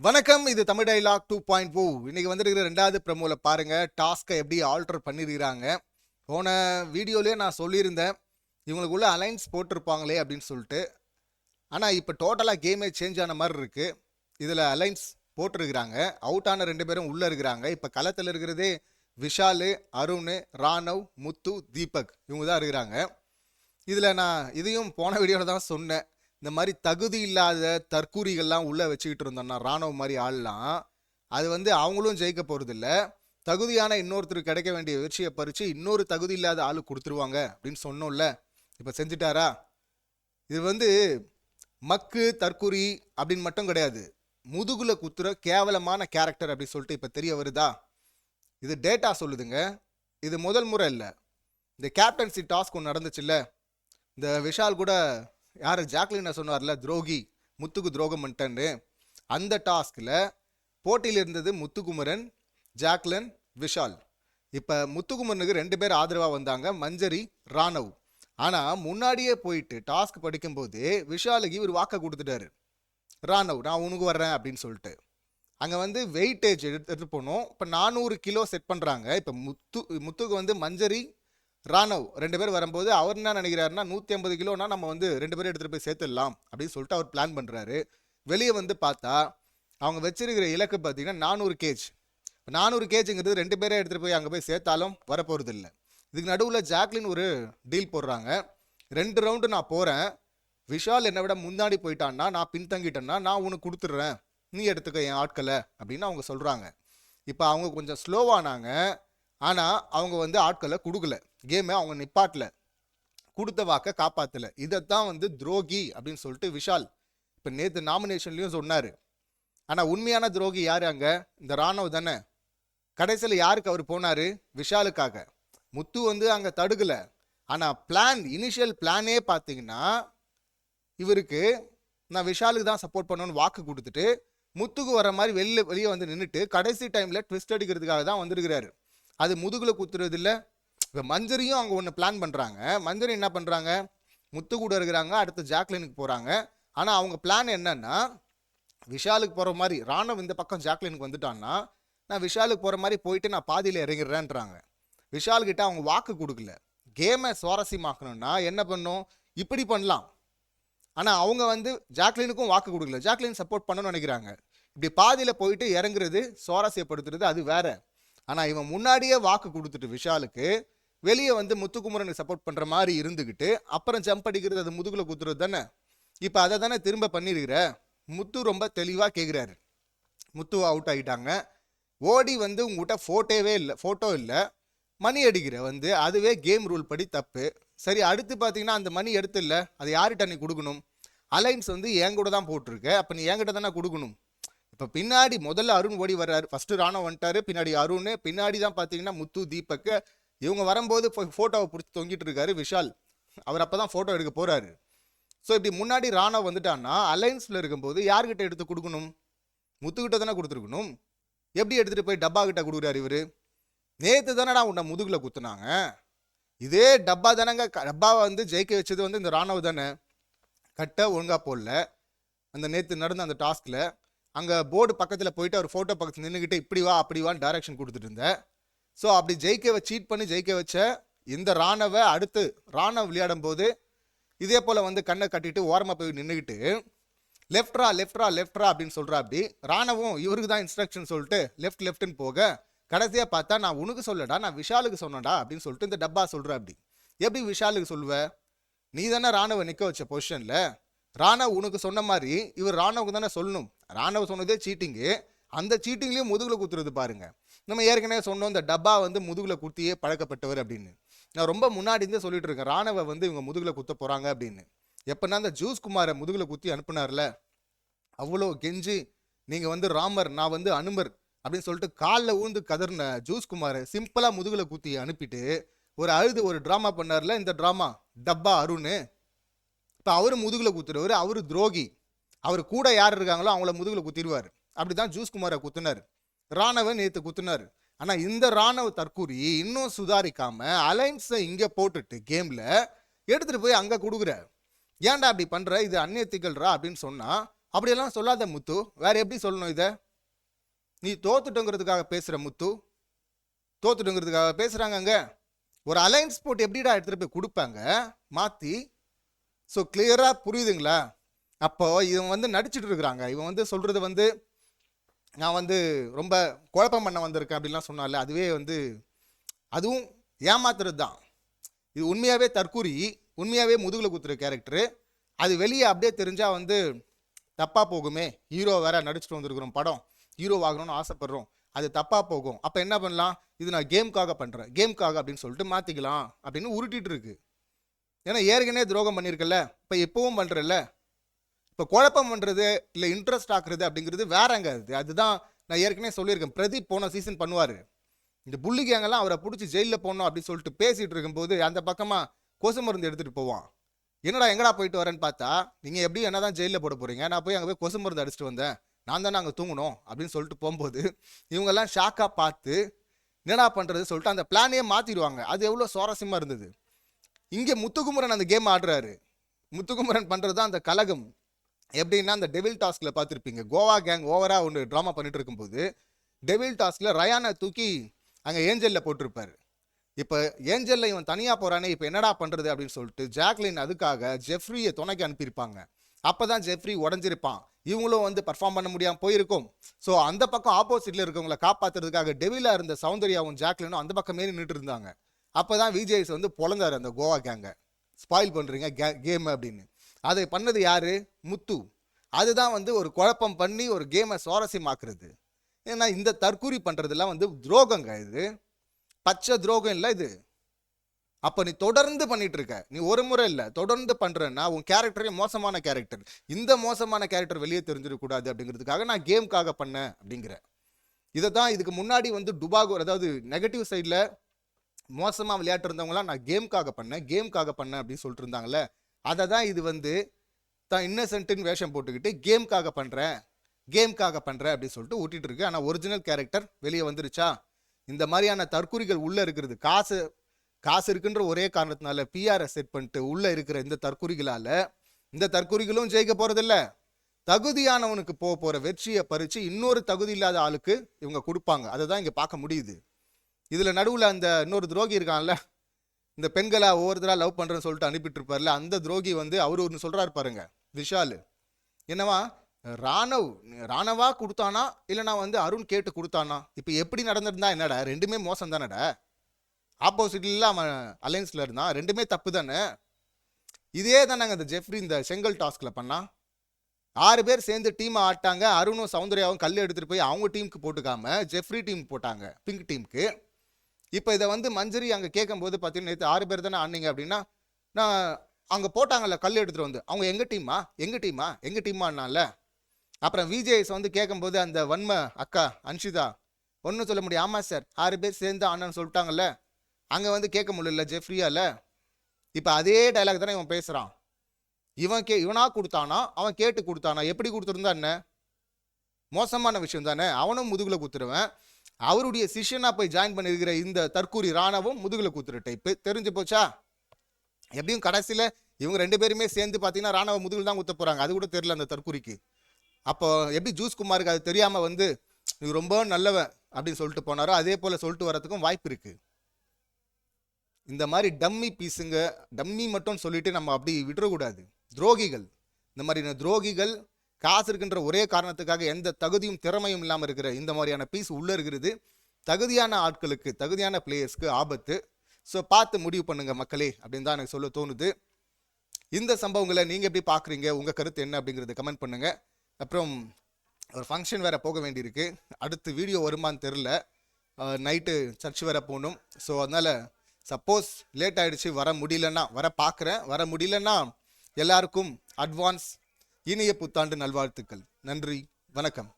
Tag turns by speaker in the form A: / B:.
A: வணக்கம் இது Tamil dialogue two point O இன்னைக்கு வந்துருக்கிற ரெண்டாவது ப்ரமோல பாருங்க டாஸ்க்கை எப்படி ஆல்டர் பண்ணிருக்கிறாங்க. போன வீடியோலேயே நான் சொல்லியிருந்தேன் இவங்களுக்குள்ள அலைன்ஸ் போட்டிருப்பாங்களே அப்படின்னு சொல்லிட்டு. ஆனால் இப்போ டோட்டலாக கேமே சேஞ்ச் ஆன மாதிரி இருக்கு. இதில் அலைன்ஸ் போட்டிருக்கிறாங்க. அவுட் ஆன ரெண்டு பேரும் உள்ளே இருக்கிறாங்க. இப்போ களத்தில் இருக்கிறதே விஷாலு அருண் ராணவ் முத்து தீபக் இவங்க தான் இருக்கிறாங்க. இதில் நான் இதையும் போன வீடியோவில் தான் சொன்னேன். இந்த மாதிரி தகுதி இல்லாத தற்கூரிகள்லாம் உள்ளே வச்சுக்கிட்டு இருந்தோம்னா ராணுவ மாதிரி ஆள்லாம் அது வந்து அவங்களும் ஜெயிக்க போகிறதில்ல தகுதியான இன்னொருத்தர் கிடைக்க வேண்டிய வெற்றியை பறித்து இன்னொரு தகுதி இல்லாத ஆள் கொடுத்துருவாங்க அப்படின்னு சொன்னோம்ல. இப்போ செஞ்சுட்டாரா? இது வந்து மக்கு தற்கூரி அப்படின்னு மட்டும் கிடையாது. முதுகுல குத்துற கேவலமான கேரக்டர் அப்படின்னு சொல்லிட்டு இப்போ தெரிய வருதா? இது டேட்டா சொல்லுதுங்க. இது முதல் முறை இல்லை. இந்த கேப்டன்சி டாஸ்க் ஒன்று நடந்துச்சுல்ல. இந்த விஷால் கூட யார்? ஜாக்லினை சொன்னார்ல துரோகி முத்துக்கு துரோகம் பண்ணிட்டேன்னு. அந்த டாஸ்கில் போட்டியில் இருந்தது முத்துக்குமரன் ஜாக்லன் விஷால். இப்போ முத்துக்குமரனுக்கு ரெண்டு பேர் ஆதரவாக வந்தாங்க மஞ்சரி ராணவ். ஆனால் முன்னாடியே போயிட்டு டாஸ்க் படிக்கும்போது விஷாலுக்கு இவர் வாக்கை கொடுத்துட்டாரு. ராணவ் நான் உனக்கு வர்றேன் அப்படின்னு சொல்லிட்டு. அங்கே வந்து வெயிட்டேஜ் எடுத்து எடுத்து போனோம். இப்போ நானூறு கிலோ செட் பண்ணுறாங்க இப்போ முத்து முத்துக்கு வந்து மஞ்சரி ராணவ் ரெண்டு பேர் வரும்போது அவர் என்ன நினைக்கிறாருன்னா நூற்றி ஐம்பது கிலோனா நம்ம வந்து ரெண்டு பேரும் எடுத்துகிட்டு போய் சேர்த்துடலாம் அப்படின்னு சொல்லிட்டு அவர் பிளான் பண்ணுறாரு வெளியே வந்து பார்த்தா அவங்க வச்சிருக்கிற இலக்கு பார்த்தீங்கன்னா நானூறு கேஜ் நானூறு கேஜுங்கிறது ரெண்டு பேரே எடுத்துகிட்டு போய் அங்கே போய் சேர்த்தாலும் வரப்போகிறது இல்லை இதுக்கு நடுவில் ஜாக்லின் ஒரு டீல் போடுறாங்க. ரெண்டு ரவுண்டு நான் போகிறேன் விஷால் என்னை விட முன்னாடி போயிட்டான்னா நான் பின்தங்கிட்டேன்னா நான் உனக்கு கொடுத்துட்றேன். நீ எடுத்துக்க என் ஆட்களை அப்படின்னு அவங்க சொல்கிறாங்க இப்போ அவங்க கொஞ்சம் ஸ்லோவானாங்க ஆனால் அவங்க வந்து ஆட்களை கொடுக்கல. கேமை அவங்க நிப்பாட்டல. கொடுத்த வாக்க காப்பாத்தல. இதைத்தான் வந்து துரோகி அப்படின்னு சொல்லிட்டு விஷால் இப்போ நேற்று நாமினேஷன்லையும் சொன்னார். ஆனால் உண்மையான துரோகி யார் அங்கே? இந்த ராணுவ தானே. கடைசியில் யாருக்கு அவர் போனார்? விஷாலுக்காக. முத்து வந்து அங்கே தடுக்கல. ஆனால் பிளான் இனிஷியல் பிளானே பார்த்தீங்கன்னா இவருக்கு நான் விஷாலுக்கு தான் சப்போர்ட் பண்ணணும்னு வாக்கு கொடுத்துட்டு முத்துக்கு வர மாதிரி வெளில வெளியே வந்து நின்றுட்டு கடைசி டைமில் ட்விஸ்ட் அடிக்கிறதுக்காக தான் வந்திருக்கிறாரு. அது முதுகில் குத்துறது இல்லை இப்போ மஞ்சரியும் அவங்க ஒன்று பிளான் பண்ணுறாங்க மஞ்சரி என்ன பண்ணுறாங்க முத்து கூட இருக்கிறாங்க அடுத்து ஜாக்லினுக்கு போகிறாங்க ஆனால் அவங்க பிளான் என்னன்னா விஷாலுக்கு போகிற மாதிரி ராணவ் இந்த பக்கம் ஜாக்லினுக்கு வந்துட்டான்னா நான் விஷாலுக்கு போகிற மாதிரி போயிட்டு நான் பாதியில் இறங்கிடுறேன்றாங்க. விஷால்கிட்ட அவங்க வாக்கு கொடுக்கல. கேமை சுவாரஸ்யமாக்கணும்னா என்ன பண்ணும்? இப்படி பண்ணலாம். ஆனால் அவங்க வந்து ஜாக்லினுக்கும் வாக்கு கொடுக்கல. ஜாக்லின் சப்போர்ட் பண்ணணும்னு நினைக்கிறாங்க. இப்படி பாதியில் போயிட்டு இறங்குறது சுவாரஸ்யப்படுத்துறது அது வேறு. ஆனால் இவன் முன்னாடியே வாக்கு கொடுத்துட்டு விஷாலுக்கு வெளியே வந்து முத்துக்குமரனுக்கு சப்போர்ட் பண்ணுற மாதிரி இருந்துக்கிட்டு அப்புறம் ஜம்ப் அடிக்கிறது அது முதுகில் குத்துறது தானே? இப்போ அதை தானே திரும்ப பண்ணிருக்கிற? முத்து ரொம்ப தெளிவாக கேட்குறாரு முத்து அவுட் ஆகிட்டாங்க ஓடி வந்து உங்ககிட்ட ஃபோட்டோவே இல்லை ஃபோட்டோ இல்லை. மணி அடிக்கிற வந்து அதுவே கேம் ரூல் படி தப்பு. சரி அடுத்து பார்த்தீங்கன்னா அந்த மணி எடுத்து இல்லை அது யார்கிட்ட நீ கொடுக்கணும்? அலைன்ஸ் வந்து என் கூட தான் போட்டிருக்க. அப்போ நீ என்கிட்ட தானே கொடுக்கணும்? இப்போ பின்னாடி முதல்ல அருண் ஓடி வர்றாரு. ஃபஸ்ட்டு ராணவ் வந்துட்டாரு பின்னாடி அருண் பின்னாடி தான் பார்த்தீங்கன்னா முத்து தீபக் இவங்க வரும்போது ஃபோட்டோவை பிடிச்சி தொங்கிட்டு இருக்காரு விஷால். அவர் அப்போ தான் ஃபோட்டோ எடுக்க போகிறாரு ஸோ இப்படி முன்னாடி ராணவ் வந்துட்டான்னா அலைன்ஸில் இருக்கும்போது யார்கிட்ட எடுத்து கொடுக்கணும்? முத்துக்கிட்ட தானே கொடுத்துருக்கணும். எப்படி எடுத்துகிட்டு போய் டப்பா கிட்ட கொடுக்குறாரு இவர்? நேற்று தானடா உன்னை முதுகில் குத்துனாங்க. இதே டப்பா தானங்க க- டப்பாவை வந்து ஜெயிக்க வச்சது வந்து இந்த ராணுவ தானே. கட்ட ஒழுங்காக போடல. அந்த நேற்று நடந்த அந்த டாஸ்கில் அங்கே போர்டு பக்கத்தில் போயிட்டு அவர் ஃபோட்டோ பக்கத்தில் நின்றுக்கிட்டு இப்படி வா அப்படி வான்னு டைரக்ஷன் கொடுத்துட்டு இருந்தேன் ஸோ அப்படி ஜெயிக்க வச்சு சீட் பண்ணி ஜெயிக்க வச்ச இந்த ராணவ அடுத்து ராணவ் விளையாடும் போது இதே போல் வந்து கண்ணை கட்டிட்டு ஓரமாக போய் நின்றுக்கிட்டு லெஃப்ட்ரா லெஃப்ட்ரா லெஃப்ட்ரா அப்படின்னு சொல்கிறா அப்படி. ராணவும் இவருக்கு தான் இன்ஸ்ட்ரக்ஷன் சொல்லிட்டு லெஃப்ட் லெஃப்ட்னு போக கடைசியாக பார்த்தா நான் உனக்கு சொல்லடா நான் விஷாலுக்கு சொன்னடா அப்படின்னு சொல்லிட்டு இந்த டப்பா சொல்கிறா அப்படி. எப்படி விஷாலுக்கு சொல்லுவ? நீ தானே ராணுவ நிற்க வச்ச பொசிஷனில் ராணவ் உனக்கு சொன்ன மாதிரி இவர் ராணுவுக்கு தானே சொல்லணும். ராணவ சொன்னதே சீட்டிங்கு அந்த சீட்டிங்லேயும் முதுகில் குத்துறது பாருங்கள் நம்ம ஏற்கனவே சொன்னோம் இந்த டப்பா வந்து முதுகில் குத்தியே பழக்கப்பட்டவர் அப்படின்னு. நான் ரொம்ப முன்னாடி இருந்தே சொல்லிட்டு இருக்கேன் ராணுவ வந்து இவங்க முதுகில் குத்த போகிறாங்க அப்படின்னு. எப்போனா அந்த ஜூஸ் குமாரை முதுகில் குத்தி அனுப்புனார்ல அவ்வளோ கெஞ்சி நீங்கள் வந்து ராமர் நான் வந்து அனுமர் அப்படின்னு சொல்லிட்டு காலில் ஊந்து கதர்ன ஜூஸ் குமாரை சிம்பிளாக முதுகில் குத்தி அனுப்பிட்டு ஒரு அழுது ஒரு ட்ராமா பண்ணார்ல இந்த ட்ராமா டப்பா அருண். இப்போ அவர் முதுகில் குத்துறவர் அவர் துரோகி. அவர் கூட யார் இருக்காங்களோ அவங்கள முதுகில் குத்திடுவார் அப்படி தான் ஜூஸ் குமாரை குத்துனார். ராணவன் நேற்று குத்துனார். ஆனால் இந்த ராணுவ தற்கூரி இன்னும் சுதாரிக்காம அலைன்ஸை இங்கே போட்டுட்டு கேமில் எடுத்துகிட்டு போய் அங்கே கொடுக்குற ஏன்டா அப்படி பண்ணுற இது அந்நியத்திகள்ரா அப்படின்னு சொன்னால் அப்படியெல்லாம் சொல்லாத முத்து. வேற எப்படி சொல்லணும் இதை? நீ தோத்துட்டோங்கிறதுக்காக பேசுகிற முத்து. தோத்துட்டோங்கிறதுக்காக பேசுகிறாங்க அங்கே. ஒரு அலைன்ஸ் போட்டு எப்படிடா எடுத்துகிட்டு போய் கொடுப்பாங்க? மாற்றி ஸோ கிளியராக புரியுதுங்களா? அப்போ இவன் வந்து நடிச்சுட்டு இருக்கிறாங்க. இவன் வந்து சொல்கிறது வந்து நான் வந்து ரொம்ப குழப்பம் பண்ண வந்திருக்கேன் அப்படின்லாம் சொன்னால அதுவே வந்து அதுவும் ஏமாத்துறது தான். இது உண்மையாகவே தற்கூரி உண்மையாகவே முதுகில் குத்துற கேரக்டரு. அது வெளியே அப்படியே தெரிஞ்சால் வந்து தப்பாக போகுமே. ஹீரோ வேற நடிச்சுட்டு வந்திருக்கிறோம் படம். ஹீரோ ஆகணும்னு ஆசைப்படுறோம். அது தப்பாக போகும். அப்போ என்ன பண்ணலாம்? இது நான் கேம்காக பண்ணுறேன் கேம்காக அப்படின்னு சொல்லிட்டு மாற்றிக்கலாம் அப்படின்னு உருட்டிட்டு இருக்கு. ஏன்னா ஏற்கனவே துரோகம் பண்ணியிருக்கல இப்போ எப்பவும் பண்ணுறல இப்போ குழப்பம் பண்ணுறது இல்லை இன்ட்ரெஸ்ட் ஆக்குறது அப்படிங்கிறது வேறங்க அது அதுதான் நான் ஏற்கனவே சொல்லியிருக்கேன். பிரதீப் போன சீசன் பண்ணுவார். இந்த புள்ளி கேங்கெல்லாம் அவரை பிடிச்சி ஜெயிலில் போடணும் அப்படின்னு சொல்லிட்டு பேசிகிட்டு இருக்கும்போது அந்த பக்கமாக கொசு மருந்து எடுத்துகிட்டு போவான். என்னடா எங்கடா போயிட்டு வரேன்னு பார்த்தா நீங்கள் எப்படி என்ன தான் ஜெயிலில் போட போகிறீங்க நான் போய் அங்கே போய் கொசு மருந்து அடிச்சுட்டு வந்தேன். நான் தானே அங்கே தூங்கணும் அப்படின்னு சொல்லிட்டு போகும்போது இவங்கெல்லாம் ஷாக்காக பார்த்து என்னடா பண்ணுறது சொல்லிட்டு அந்த பிளானையே மாற்றிடுவாங்க அது எவ்வளோ சுவாரஸ்யமாக இருந்தது. இங்கே முத்துக்குமரன் அந்த கேம் ஆடுறாரு. முத்துக்குமரன் பண்ணுறது தான் அந்த கலகம் எப்படின்னா அந்த டெவில் டாஸ்கில் பார்த்துருப்பீங்க. கோவா கேங் ஓவராக ஒன்று ட்ராமா பண்ணிட்டு இருக்கும்போது டெவில் டாஸ்கில் ரயானை தூக்கி அங்கே ஏஞ்சலில் போட்டிருப்பார். இப்போ ஏஞ்சலில் இவன் தனியாக போகிறானே இப்போ என்னடா பண்ணுறது அப்படின்னு சொல்லிட்டு ஜாக்லின் அதுக்காக ஜெஃப்ரியை துணைக்கு அனுப்பியிருப்பாங்க. அப்போ தான் ஜெஃப்ரி உடஞ்சிருப்பான். இவங்களும் வந்து பர்ஃபார்ம் பண்ண முடியாமல் போயிருக்கும். ஸோ அந்த பக்கம் ஆப்போசிட்டில் இருக்கவங்களை காப்பாற்றுறதுக்காக டெவிலாக இருந்த சௌந்தர்யாவும் ஜாக்லினும் அந்த பக்கமே நின்றுட்டு இருந்தாங்க. அப்போ தான் விஜய்ஸ் வந்து பொழந்தார் அந்த கோவா கேங்கை ஸ்பாயில் பண்ணுறீங்க கே கேம் அப்படின்னு. அதை பண்ணது யார்? முத்து. அதுதான் வந்து ஒரு குழப்பம் பண்ணி ஒரு கேமை சுவாரஸ்யமாக்குறது. ஏன்னா இந்த தற்கூரி பண்ணுறதுலாம் வந்து துரோகங்க இது. பச்சை துரோகம் இல்லை இது. அப்போ நீ தொடர்ந்து பண்ணிட்டு இருக்க நீ ஒரு முறை இல்லை. தொடர்ந்து பண்ணுறேன்னா உன் கேரக்டரே மோசமான கேரக்டர் இந்த மோசமான கேரக்டர் வெளியே தெரிஞ்சிடக்கூடாது அப்படிங்கிறதுக்காக நான் கேமுக்காக பண்ணேன் அப்படிங்கிற. இதை தான் இதுக்கு முன்னாடி வந்து டுபாகோ அதாவது நெகட்டிவ் சைடில் மோசமாக விளையாட்டு இருந்தவங்களாம் நான் கேமுக்காக பண்ணேன் கேமுக்காக பண்ணேன் அப்படின்னு சொல்லிட்டு இருந்தாங்களே அதை தான் இது வந்து தான் இன்னசென்ட்டுன்னு வேஷம் போட்டுக்கிட்டு கேம்காக பண்ணுறேன் கேம்காக பண்ணுறேன் அப்படின்னு சொல்லிட்டு ஓட்டிகிட்டு இருக்கு. ஆனால் ஒரிஜினல் கேரக்டர் வெளியே வந்துருச்சா? இந்த மாதிரியான தற்குறிகள் உள்ளே இருக்கிறது காசு காசு இருக்குன்ற ஒரே காரணத்தினால பிஆர்எஸ் செட் பண்ணிட்டு உள்ளே இருக்கிற இந்த தற்குறிகளால் இந்த தற்குறிகளும் ஜெயிக்க போகிறதில்ல தகுதியானவனுக்கு போக போகிற வெற்றியை பறித்து இன்னொரு தகுதி இல்லாத ஆளுக்கு இவங்க கொடுப்பாங்க. அதை தான் இங்கே பார்க்க முடியுது. இதில் நடுவில் அந்த இன்னொரு துரோகி இருக்கான்ல இந்த பெண்களை ஒவ்வொருத்தராக லவ் பண்ணுறேன்னு சொல்லிட்டு அனுப்பிட்டு இருப்பார்ல அந்த துரோகி வந்து அவர் ஒன்று சொல்கிறாரு பாருங்க விஷால். என்னவா? ராணவ் ராணவா கொடுத்தானா? இல்லைனா வந்து அருண் கேட்டு கொடுத்தானா? இப்போ எப்படி நடந்திருந்தா என்னடா? ரெண்டுமே மோசம் தானடா? ஆப்போசிட்ல அவன் அலைன்ஸில் இருந்தான் ரெண்டுமே தப்பு தானே? இதே தானேங்க அந்த ஜெஃப்ரி இந்த செங்கல் டாஸ்கில் பண்ணா. ஆறு பேர் சேர்ந்து டீமை ஆட்டாங்க அருணும் சௌந்தர்யாவும் கல் எடுத்துகிட்டு போய் அவங்க டீமுக்கு போட்டுக்காம ஜெஃப்ரி டீம் போட்டாங்க பிங்க் டீமுக்கு இப்போ இதை வந்து மஞ்சரி அங்கே கேட்கும்போது பார்த்தீங்கன்னா நேற்று ஆறு பேர் தானே ஆனீங்க அப்படின்னா நான் அங்கே போட்டாங்கல்ல கல் எடுத்துகிட்டு வந்து. அவங்க எங்கள் டீமா எங்கள் டீமா எங்கள் டீமானால அப்புறம் விஜேஎஸ் வந்து கேட்கும்போது அந்த வன்ம அக்கா அன்ஷிதா ஒன்றும் சொல்ல முடியும் ஆமாம் சார் ஆறு பேர் சேர்ந்து அண்ணன் சொல்லிட்டாங்கல்ல? அங்கே வந்து கேட்க முடியல ஜெஃப்ரியால. இப்போ அதே டைலாக் தானே இவன் பேசுகிறான் இவன் கே இவனாக கொடுத்தானா? அவன் கேட்டு கொடுத்தானா? எப்படி கொடுத்துருந்தா என்ன? மோசமான விஷயம் தானே. அவனும் முதுகில் குத்துருவேன் அவருடைய சிஷ்யனா போய் ஜாயின் பண்ணிருக்கிற இந்த தற்கூரி ராணவும் முதுகுல குத்துற டைப்பு தெரிஞ்சு போச்சா? எப்படியும் கடைசியில் இவங்க ரெண்டு பேருமே சேர்ந்து பார்த்தீங்கன்னா ராணவ முதுகில் தான் குத்த போகிறாங்க அது கூட தெரியல அந்த தற்கூரிக்கு. அப்போ எப்படி ஜூஸ் குமாருக்கு அது தெரியாமல் வந்து நீ ரொம்ப நல்லவன் அப்படின்னு சொல்லிட்டு போனாரோ அதே போல் சொல்லிட்டு வரதுக்கும் வாய்ப்பு இருக்குது இந்த மாதிரி டம்மி பீஸுங்க டம்மி மட்டும் சொல்லிட்டு நம்ம அப்படி விட்டுறக்கூடாது. துரோகிகள். இந்த மாதிரியான துரோகிகள் காசு இருக்கின்ற ஒரே காரணத்துக்காக எந்த தகுதியும் திறமையும் இல்லாமல் இருக்கிற இந்த மாதிரியான பீஸ் உள்ளே இருக்கிறது. தகுதியான ஆட்களுக்கு தகுதியான பிளேயர்ஸ்க்கு ஆபத்து. ஸோ பார்த்து முடிவு பண்ணுங்க மக்களே அப்படின்னு தான் எனக்கு சொல்ல தோணுது. இந்த சம்பவங்களை நீங்கள் எப்படி பார்க்குறீங்க? உங்கள் கருத்து என்ன அப்படிங்கிறத கமெண்ட் பண்ணுங்க. அப்புறம் ஒரு ஃபங்க்ஷன் வேறு போக வேண்டியிருக்கு. அடுத்து வீடியோ வருமான்னு தெரில நைட்டு சர்ச் வேறு போகணும். ஸோ அதனால் சப்போஸ் லேட் ஆகிடுச்சு வர முடியலன்னா வர பார்க்குறேன். வர முடியலன்னா எல்லாருக்கும் அட்வான்ஸ் இனிய புத்தாண்டு நல்வாழ்த்துக்கள். நன்றி. வணக்கம்.